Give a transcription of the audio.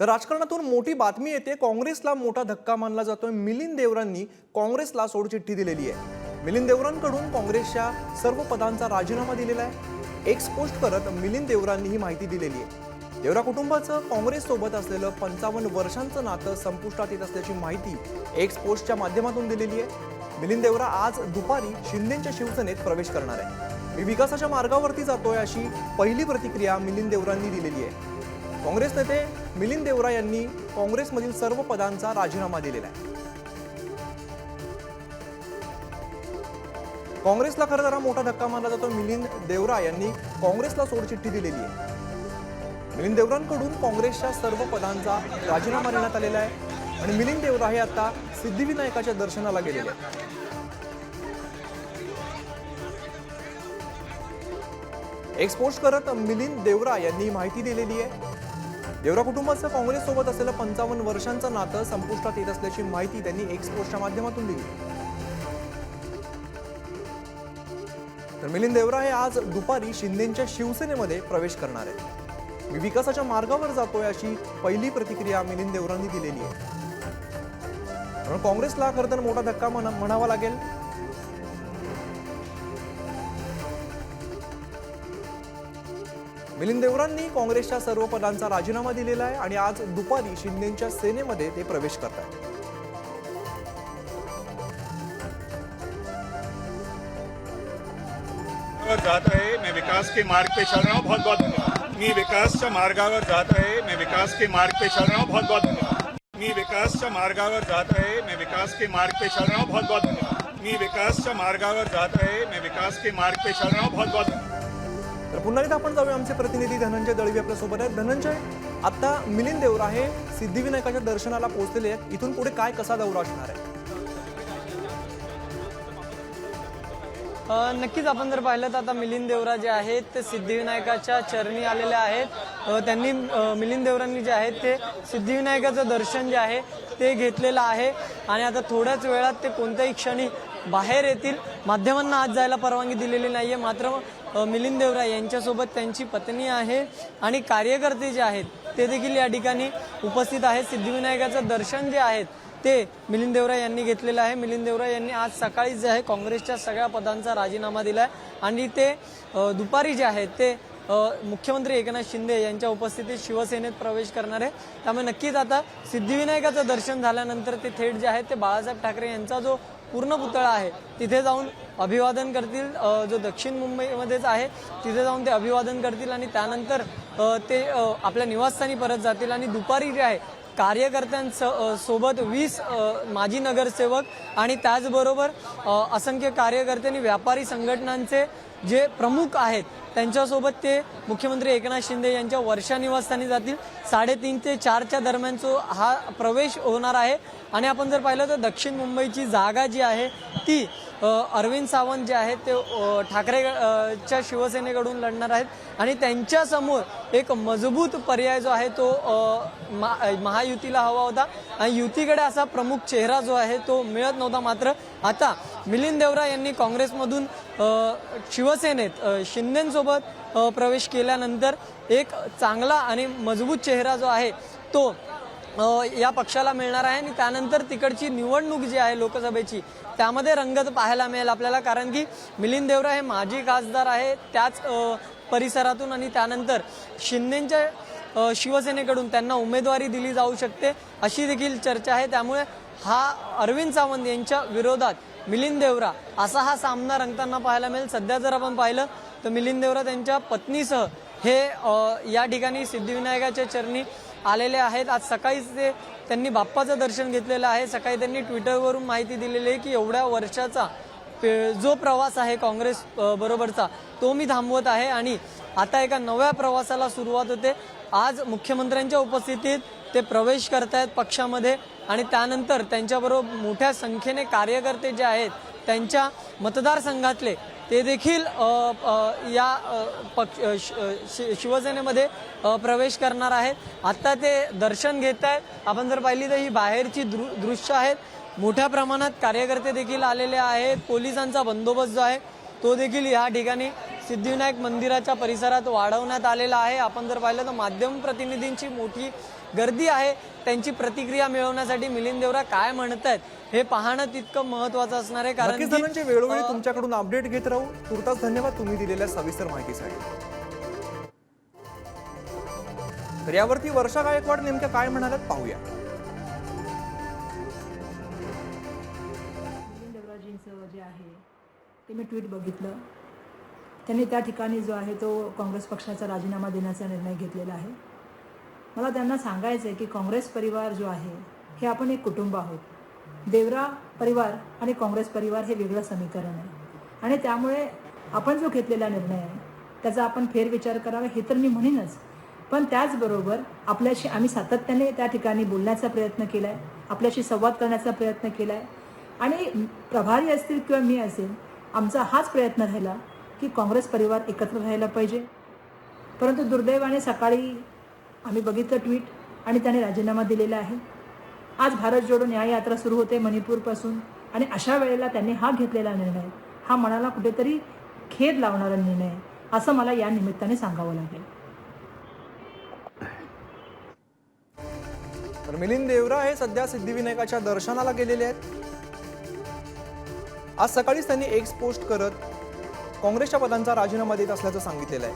तर राजकारणातून मोठी बातमी येते. काँग्रेसला मोठा धक्का मानला जातोय. मिलिंद देवरांनी काँग्रेसला सोडचिठ्ठी दिलेली आहे. मिलिंद देवरांकडून काँग्रेसच्या सर्व पदांचा राजीनामा दिलेला आहे. एक्स पोस्ट करत मिलिंद देवरांनी ही माहिती दिलेली आहे. देवरा कुटुंबाचं काँग्रेससोबत असलेलं पंचावन्न वर्षांचं नातं संपुष्टात येत असल्याची माहिती एक्स पोस्टच्या माध्यमातून दिलेली आहे. मिलिंद देवरा आज दुपारी शिंदेच्या शिवसेनेत प्रवेश करणार आहे. मी विकासाच्या मार्गावरती जातोय अशी पहिली प्रतिक्रिया मिलिंद देवरांनी दिलेली आहे. काँग्रेस नेते मिलिंद देवरा यांनी काँग्रेसमधील सर्व पदांचा राजीनामा दिलेला आहे. काँग्रेसला खरं जरा मोठा धक्का मानला जातो. मिलिंद देवरा यांनी काँग्रेसला सोडचिठ्ठी दिलेली आहे. मिलिंद देवरांकडून काँग्रेसच्या सर्व पदांचा राजीनामा देण्यात आलेला आहे आणि मिलिंद देवरा हे आता सिद्धिविनायकाच्या दर्शनाला गेलेले आहेत. एक्सपोस्ट करत मिलिंद देवरा यांनी माहिती दिलेली आहे. देवरा कुटुंबाचं काँग्रेससोबत असलेलं पंचावन्न वर्षांचं नातं संपुष्टात येत असल्याची माहिती त्यांनी एक्सपोर्टच्या माध्यमातून दिली. तर मिलिंद देवरा हे आज दुपारी शिंदेच्या शिवसेनेमध्ये प्रवेश करणार आहेत. मी विकासाच्या मार्गावर जातोय अशी पहिली प्रतिक्रिया मिलिंद देवरांनी दिलेली आहे. म्हणून काँग्रेसला खरं तर मोठा धक्का म्हणा- म्हणावा लागेल. मिलिंद देवरांनी काँग्रेसच्या सर्व पदांचा राजीनामा दिलेला आहे आणि आज दुपारी शिंदेच्या सेनेमध्ये ते प्रवेश करतात. मार्गावर जात आहे मैं विकास के मार्ग पे चल रहा हूँ बहुत बहुत धन्यवाद. मी विकासच्या मार्गावर जात आहे मैं विकास के मार्ग पे चल रहा हूँ बहुत बहुत धन्यवाद. मी विकासच्या मार्गावर जात आहे मैं विकास के मार्ग पे चल रहा हूँ बहुत बहुत धन्यवाद. मी विकासच्या मार्गावर जात आहे मैं विकास के मार्ग पे चल रहा हूँ बहुत बहुत धन्यवाद. तर पुन्हा एकदा आपण जाऊया आमचे प्रतिनिधी धनंजय दळवी आपल्यासोबत आहेत. धनंजय आता मिलिंद देवरा हे सिद्धिविनायकाच्या दर्शनाला पोहोचलेले आहेत. इथून पुढे काय कसा दौरा असणार आहे? नक्कीच आपण जर पाहिलं तर आता मिलिंद देवरा जे आहेत ते सिद्धिविनायकाच्या चरणी आलेले आहेत. त्यांनी मिलिंद देवरांनी जे आहेत ते सिद्धिविनायकाचं दर्शन जे आहे ते घेतलेलं आहे. आणि आता थोड्याच वेळात ते कोणत्याही क्षणी बाहेर येतील. माध्यमांना आज जायला परवानगी दिलेली नाहीये. मात्र मिलिंद देवरा यांच्यासोबत त्यांची पत्नी आहे आणि कार्यकर्ते जे आहेत ते देखील या ठिकाणी उपस्थित आहेत. सिद्धिविनायकाचं दर्शन जे आहेत ते मिलिंद देवरा यांनी घेतलेलं आहे. मिलिंद देवरा यांनी आज सकाळी जे आहे काँग्रेसच्या सगळ्या पदांचा राजीनामा दिला आहे आणि ते दुपारी जे आहेत ते मुख्यमंत्री एकनाथ शिंदे यांच्या उपस्थितीत शिवसेनेत प्रवेश करणार आहे त्यामुळे नक्कीच आता सिद्धिविनायकाचं दर्शन झाल्यानंतर ते थेट जे आहेत ते बाळासाहेब ठाकरे यांचा जो पूर्ण पुतळा आहे. तिथे जाऊन अभिवादन करतील जो दक्षिण मुंबईमध्येच आहे तिथे जाऊन ते अभिवादन करतील आणि त्यानंतर ते आपल्या निवासस्थानी परत जातील आणि दुपारी जे आहे कार्यकर्त्यांसोबत वीस माजी नगरसेवक आणि त्याचबरोबर असंख्य कार्यकर्त्यांनी व्यापारी संघटनांचे जे प्रमुख आहेत त्यांच्यासोबत ते मुख्यमंत्री एकनाथ शिंदे यांच्या वर्षा निवासस्थानी जातील. साडेतीन ते चारच्या दरम्यानचा हा प्रवेश होणार आहे. आणि आपण जर पाहिलं तर दक्षिण मुंबईची जागा जी आहे ती अरविंद सावंत जे आहेत ते ठाकरे च्या शिवसेनेकडून लढणार आहेत. आणि त्यांच्यासमोर एक मजबूत पर्याय जो आहे तो मा- महायुतीला हवा होता. आणि युतीकडे असा प्रमुख चेहरा जो आहे तो मिळत नव्हता मात्र. आता मिलिंद देवरा यांनी काँग्रेसमधून शिवसेनेत शिंदेंसोबत शिंदेसोबत प्रवेश केल्यानंतर एक चांगला आणि मजबूत चेहरा जो आहे तो या पक्षाला मिळणार आहे आणि त्यानंतर तिकडची निवडणूक जी आहे लोकसभेची त्यामध्ये रंगत पाहायला मिळेल आपल्याला. कारण की मिलिंद देवरा हे माजी खासदार आहे त्याच परिसरातून आणि त्यानंतर शिंदेच्या शिवसेनेकडून त्यांना उमेदवारी दिली जाऊ शकते अशी देखील चर्चा आहे. त्यामुळे हा अरविंद सावंत यांच्या विरोधात मिलिंद देवरा असा हा सामना रंगताना पाहायला मिळेल. सध्या जर आपण पाहिलं तर मिलिंद देवरा त्यांच्या पत्नीसह हे या ठिकाणी सिद्धिविनायकाच्या चरणी आलेले आहेत. आज सकाळीच ते त्यांनी बाप्पाचं दर्शन घेतलेलं आहे. सकाळी त्यांनी ट्विटरवरून माहिती दिलेली आहे की एवढ्या वर्षाचा पे- जो प्रवास आहे काँग्रेस बरोबरचा तो मी थांबवत आहे आणि आता एका नव्या प्रवासाला सुरुवात होते. आज मुख्यमंत्र्यांच्या उपस्थितीत ते प्रवेश करतायत पक्षामध्ये. आणि त्यानंतर त्यांच्याबरोबर मोठ्या संख्येने कार्यकर्ते जे आहेत त्यांच्या मतदारसंघातले ते देखील या पक्ष शि- शि- शिवसेनेमध्ये प्रवेश करणार आहेत. आत्ता ते दर्शन घेत आहेत आपण जर पाहिली तर ही बाहेरची दृ दृश्य आहेत. मोठ्या प्रमाणात कार्यकर्ते देखील आलेले आहेत. पोलिसांचा बंदोबस्त जो आहे तो देखील या ठिकाणी सिद्धिविनायक मंदिराच्या परिसरात वाढवण्यात आलेला आहे. आपण जर पाहिलं तर माध्यम प्रतिनिधींची मोठी गर्दी आहे. त्यांची प्रतिक्रिया मिळवण्यासाठी मिलिंद देवरा काय म्हणत आहेत हे पाहणं तितकं महत्वाचं असणार आहे. कारण वेळोवेळी तुमच्याकडून अपडेट घेत राहू. तुर्तास धन्यवाद तुम्ही दिलेल्या सविस्तर माहितीसाठी. तर यावरती वर्षा गायकवाड नेमक्या काय म्हणाल्यात पाहूया. मिलिंद देवराजींचं जे आहे ते मी ट्विट बघितलं. त्यांनी त्या ठिकाणी जो आहे तो काँग्रेस पक्षाचा राजीनामा देण्याचा निर्णय घेतलेला आहे. मला त्यांना सांगायचं आहे की काँग्रेस परिवार जो आहे हे आपण एक कुटुंब आहोत. देवरा परिवार आणि काँग्रेस परिवार हे वेगळं समीकरण आहे. आणि त्यामुळे आपण जो घेतलेला निर्णय आहे त्याचा आपण फेरविचार करावा हे तर मी म्हणेनच. पण त्याचबरोबर आपल्याशी आम्ही सातत्याने त्या ठिकाणी बोलण्याचा प्रयत्न केला आहे आपल्याशी संवाद करण्याचा प्रयत्न केला आहे आणि प्रभारी असतील किंवा मी असेल आमचा हाच प्रयत्न राहिला की काँग्रेस परिवार एकत्र राहायला पाहिजे. परंतु दुर्दैवाने सकाळी आम्ही बघितलं ट्विट आणि त्याने राजीनामा दिलेला आहे. आज भारत जोडो न्याययात्रा सुरू होते मणिपूरपासून आणि अशा वेळेला त्यांनी हा घेतलेला निर्णय. हा मनाला कुठेतरी खेद लावणारा निर्णय. आहे असं मला या निमित्ताने सांगावं लागेल. तर मिलिंद देवरा हे सध्या सिद्धिविनायकाच्या दर्शनाला गेलेले आहेत. आज सकाळीच त्यांनी एक्स पोस्ट करत काँग्रेसच्या पदांचा राजीनामा देत असल्याचं सांगितलेलं आहे.